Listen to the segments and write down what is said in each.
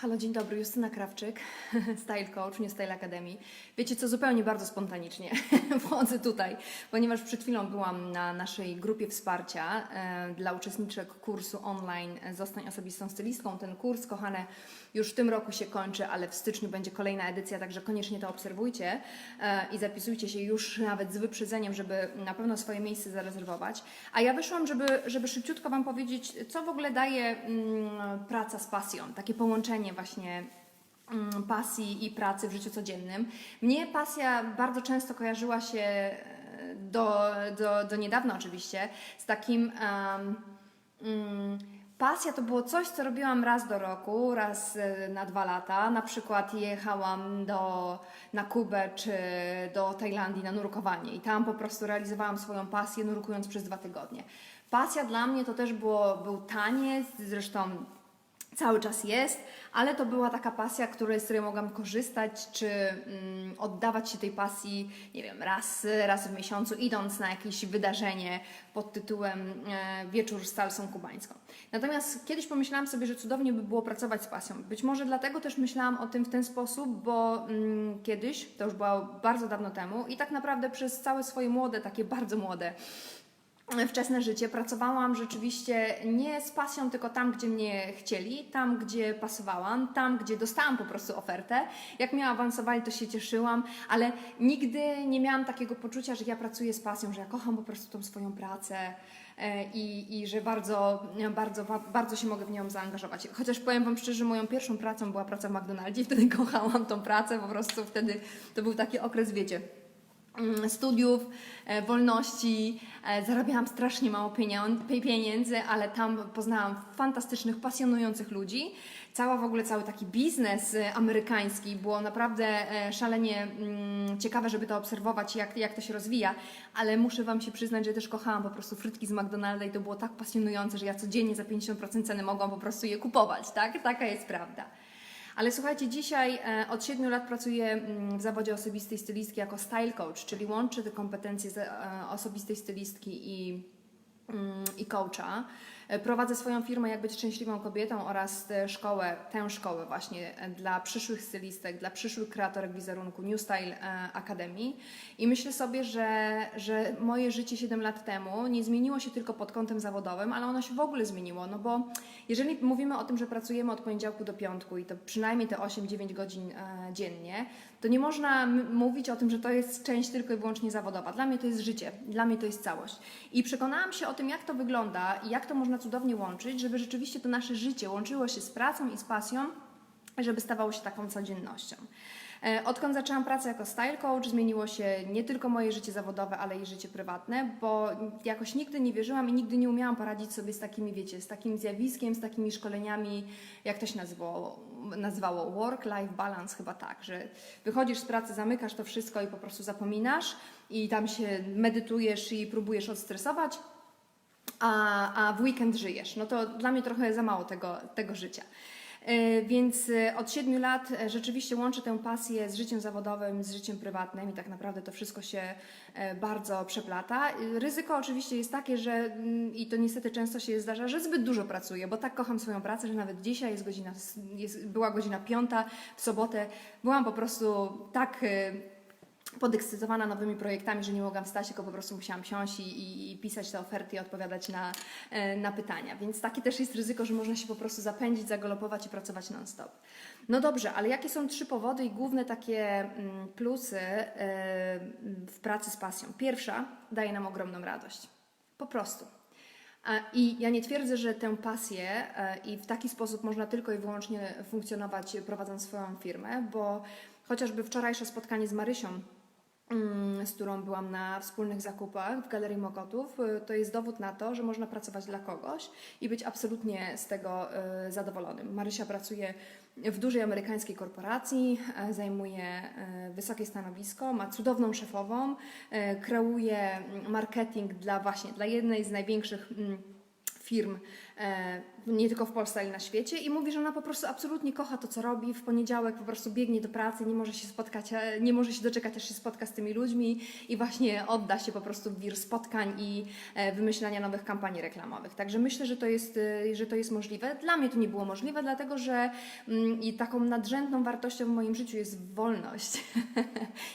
Halo, dzień dobry, Justyna Krawczyk, Style Coach, New Style Academy. Wiecie co, zupełnie bardzo spontanicznie wchodzę tutaj, ponieważ przed chwilą byłam na naszej grupie wsparcia e, dla uczestniczek kursu online Zostań osobistą stylistką. Ten kurs, kochane, już w tym roku się kończy, ale w styczniu będzie kolejna edycja, także koniecznie to obserwujcie e, i zapisujcie się już nawet z wyprzedzeniem, żeby na pewno swoje miejsce zarezerwować. A ja wyszłam, żeby, żeby szybciutko Wam powiedzieć, co w ogóle daje mm, praca z pasją, takie połączenie właśnie mm, pasji i pracy w życiu codziennym. Mnie pasja bardzo często kojarzyła się e, do, do, do niedawna oczywiście z takim em, mm, Pasja to było coś, co robiłam raz do roku, raz e, na dwa lata. Na przykład jechałam do, na Kubę czy do Tajlandii na nurkowanie i tam po prostu realizowałam swoją pasję, nurkując przez dwa tygodnie. Pasja dla mnie to też było, był taniec, zresztą cały czas jest, ale to była taka pasja, której, z której mogłam korzystać, czy mm, oddawać się tej pasji, nie wiem, raz, raz w miesiącu, idąc na jakieś wydarzenie pod tytułem e, Wieczór z salsą kubańską. Natomiast kiedyś pomyślałam sobie, że cudownie by było pracować z pasją. Być może dlatego też myślałam o tym w ten sposób, bo mm, kiedyś, to już było bardzo dawno temu i tak naprawdę przez całe swoje młode, takie bardzo młode wczesne życie pracowałam rzeczywiście nie z pasją, tylko tam, gdzie mnie chcieli, tam, gdzie pasowałam, tam, gdzie dostałam po prostu ofertę. Jak mnie awansowali, to się cieszyłam, ale nigdy nie miałam takiego poczucia, że ja pracuję z pasją, że ja kocham po prostu tą swoją pracę e, i, i że bardzo, bardzo, bardzo się mogę w nią zaangażować. Chociaż powiem Wam szczerze, moją pierwszą pracą była praca w McDonaldzie, wtedy kochałam tą pracę, po prostu wtedy to był taki okres, wiecie, studiów, e, wolności, e, zarabiałam strasznie mało pieniędzy, ale tam poznałam fantastycznych, pasjonujących ludzi. Cała w ogóle cały taki biznes e, amerykański było naprawdę szalenie mm, ciekawe, żeby to obserwować, jak, jak to się rozwija, ale muszę Wam się przyznać, że też kochałam po prostu frytki z McDonalda i to było tak pasjonujące, że ja codziennie za 50% ceny mogłam po prostu je kupować, tak? Taka jest prawda. Ale słuchajcie, dzisiaj e, od 7 lat pracuję mm, w zawodzie osobistej stylistki jako style coach, czyli łączę te kompetencje e, osobistej stylistki i, mm, i coacha. E, Prowadzę swoją firmę Jak być szczęśliwą kobietą oraz szkołę, tę szkołę właśnie e, dla przyszłych stylistek, dla przyszłych kreatorek wizerunku New Style e, Academy. I myślę sobie, że, że moje życie 7 lat temu nie zmieniło się tylko pod kątem zawodowym, ale ono się w ogóle zmieniło, no bo jeżeli mówimy o tym, że pracujemy od poniedziałku do piątku i to przynajmniej te 8-9 godzin dziennie, to nie można mówić o tym, że to jest część tylko i wyłącznie zawodowa. Dla mnie to jest życie, dla mnie to jest całość. I przekonałam się o tym, jak to wygląda i jak to można cudownie łączyć, żeby rzeczywiście to nasze życie łączyło się z pracą i z pasją, żeby stawało się taką codziennością. E, Odkąd zaczęłam pracę jako style coach, zmieniło się nie tylko moje życie zawodowe, ale i życie prywatne, bo jakoś nigdy nie wierzyłam i nigdy nie umiałam poradzić sobie z takimi, wiecie, z takim zjawiskiem, z takimi szkoleniami, jak to się nazywało, nazywało work-life balance, chyba tak, że wychodzisz z pracy, zamykasz to wszystko i po prostu zapominasz i tam się medytujesz i próbujesz odstresować, a, a w weekend żyjesz. No to dla mnie trochę za mało tego, tego życia. E, Więc e, od siedmiu lat e, rzeczywiście łączę tę pasję z życiem zawodowym, z życiem prywatnym i tak naprawdę to wszystko się bardzo przeplata. Ryzyko oczywiście jest takie, że mm, i to niestety często się zdarza, że zbyt dużo pracuję, bo tak kocham swoją pracę, że nawet dzisiaj jest godzina, jest, była godzina piąta, w sobotę byłam po prostu tak podekscytowana nowymi projektami, że nie mogłam wstać, tylko po prostu musiałam siąść i, i, i pisać te oferty i odpowiadać na, e, na pytania. Więc takie też jest ryzyko, że można się po prostu zapędzić, zagalopować i pracować non-stop. No dobrze, ale jakie są trzy powody i główne takie mm, plusy e, w pracy z pasją? Pierwsza, daje nam ogromną radość. Po prostu. I ja nie twierdzę, że tę pasję e, i w taki sposób można tylko i wyłącznie funkcjonować prowadząc swoją firmę, bo chociażby wczorajsze spotkanie z Marysią, z którą byłam na wspólnych zakupach w Galerii Mokotów, y, to jest dowód na to, że można pracować dla kogoś i być absolutnie z tego y, zadowolonym. Marysia pracuje w dużej amerykańskiej korporacji, e, zajmuje wysokie stanowisko, ma cudowną szefową, kreuje mm, marketing dla właśnie, dla jednej z największych mm, firm e, nie tylko w Polsce, ale na świecie i mówi, że ona po prostu absolutnie kocha to, co robi. W poniedziałek po prostu biegnie do pracy, nie może się spotkać, e, nie może się doczekać, aż się spotka z tymi ludźmi i właśnie odda się po prostu w wir spotkań i e, wymyślania nowych kampanii reklamowych. Także myślę, że to jest, że to jest możliwe. Dla mnie to nie było możliwe, dlatego że mm, i taką nadrzędną wartością w moim życiu jest wolność.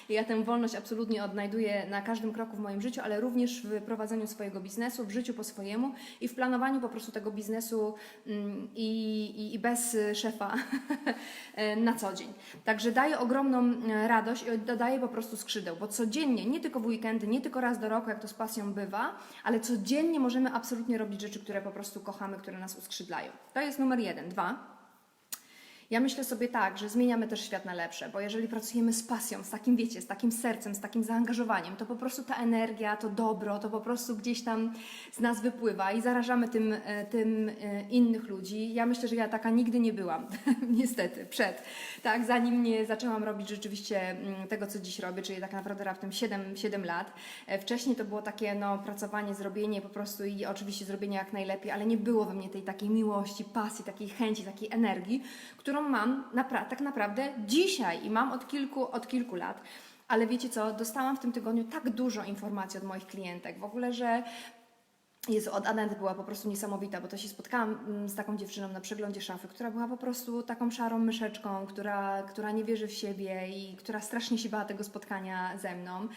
Ja tę wolność absolutnie odnajduję na każdym kroku w moim życiu, ale również w prowadzeniu swojego biznesu, w życiu po swojemu i w planowaniu po prostu tego biznesu mm, i, i, i bez szefa na co dzień. Także daje ogromną e, radość i dodaje po prostu skrzydeł, bo codziennie, nie tylko w weekendy, nie tylko raz do roku, jak to z pasją bywa, ale codziennie możemy absolutnie robić rzeczy, które po prostu kochamy, które nas uskrzydlają. To jest numer jeden. Dwa. Ja myślę sobie tak, że zmieniamy też świat na lepsze, bo jeżeli pracujemy z pasją, z takim, wiecie, z takim sercem, z takim zaangażowaniem, to po prostu ta energia, to dobro, to po prostu gdzieś tam z nas wypływa i zarażamy tym, e, tym e, innych ludzi. Ja myślę, że ja taka nigdy nie byłam, niestety, przed, tak, zanim nie zaczęłam robić rzeczywiście mm, tego, co dziś robię, czyli tak naprawdę raptem 7, 7 lat. E, Wcześniej to było takie, no, pracowanie, zrobienie po prostu i oczywiście zrobienie jak najlepiej, ale nie było we mnie tej takiej miłości, pasji, takiej chęci, takiej energii, którą mam tak naprawdę dzisiaj i mam od kilku, od kilku lat. Ale wiecie co, dostałam w tym tygodniu tak dużo informacji od moich klientek, w ogóle, że jest od Anety była po prostu niesamowita, bo to się spotkałam mm, z taką dziewczyną na przeglądzie szafy, która była po prostu taką szarą myszeczką, która, która nie wierzy w siebie i która strasznie się bała tego spotkania ze mną.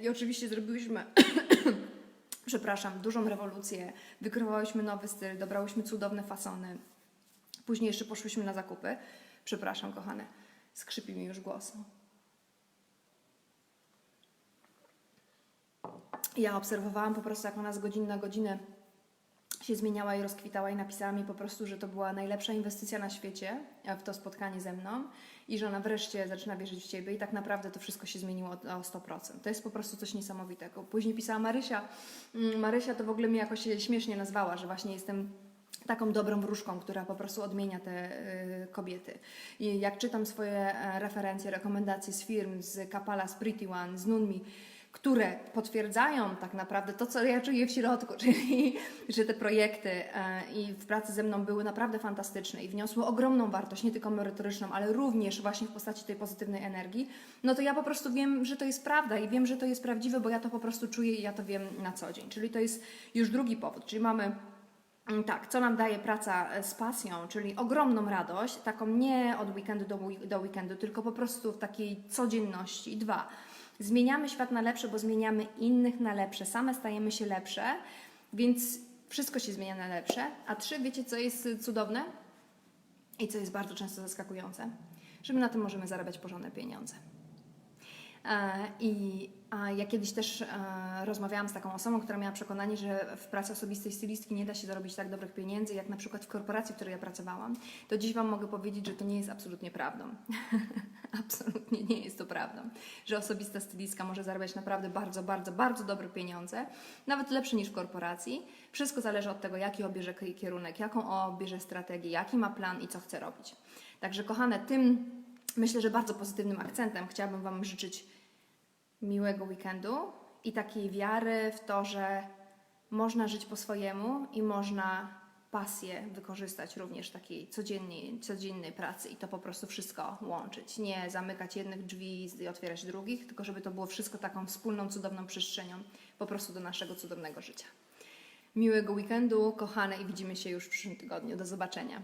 I oczywiście zrobiłyśmy przepraszam, dużą rewolucję, wykreowałyśmy nowy styl, dobrałyśmy cudowne fasony. Później jeszcze poszłyśmy na zakupy. Przepraszam, kochane, skrzypi mi już głos. Ja obserwowałam po prostu, jak ona z godziny na godzinę się zmieniała i rozkwitała i napisała mi po prostu, że to była najlepsza inwestycja na świecie e, w to spotkanie ze mną i że ona wreszcie zaczyna wierzyć w Ciebie i tak naprawdę to wszystko się zmieniło o o 100%. To jest po prostu coś niesamowitego. Później pisała Marysia. Mm, Marysia to w ogóle mnie jakoś śmiesznie nazwała, że właśnie jestem taką dobrą wróżką, która po prostu odmienia te y, kobiety. I jak czytam swoje e, referencje, rekomendacje z firm, z Kapala, z Pretty One, z Nunmi, które potwierdzają tak naprawdę to, co ja czuję w środku, czyli że te projekty e, i w pracy ze mną były naprawdę fantastyczne i wniosły ogromną wartość, nie tylko merytoryczną, ale również właśnie w postaci tej pozytywnej energii, no to ja po prostu wiem, że to jest prawda i wiem, że to jest prawdziwe, bo ja to po prostu czuję i ja to wiem na co dzień. Czyli to jest już drugi powód, czyli mamy Tak, co nam daje praca e, z pasją, czyli ogromną radość, taką nie od weekendu do, do weekendu, tylko po prostu w takiej codzienności. Dwa, zmieniamy świat na lepsze, bo zmieniamy innych na lepsze, same stajemy się lepsze, więc wszystko się zmienia na lepsze. A trzy, wiecie co jest y, cudowne i co jest bardzo często zaskakujące? Że my na tym możemy zarabiać porządne pieniądze. E, I ja kiedyś też e, rozmawiałam z taką osobą, która miała przekonanie, że w pracy osobistej stylistki nie da się zarobić tak dobrych pieniędzy, jak na przykład w korporacji, w której ja pracowałam. To dziś Wam mogę powiedzieć, że to nie jest absolutnie prawdą. absolutnie nie jest to prawdą. Że osobista stylistka może zarabiać naprawdę bardzo, bardzo, bardzo dobre pieniądze, nawet lepsze niż w korporacji. Wszystko zależy od tego, jaki obierze kierunek, jaką obierze strategię, jaki ma plan i co chce robić. Także kochane, tym myślę, że bardzo pozytywnym akcentem chciałabym Wam życzyć miłego weekendu i takiej wiary w to, że można żyć po swojemu i można pasję wykorzystać również takiej codziennej, codziennej pracy i to po prostu wszystko łączyć. Nie zamykać jednych drzwi i otwierać drugich, tylko żeby to było wszystko taką wspólną, cudowną przestrzenią po prostu do naszego cudownego życia. Miłego weekendu, kochane i widzimy się już w przyszłym tygodniu. Do zobaczenia.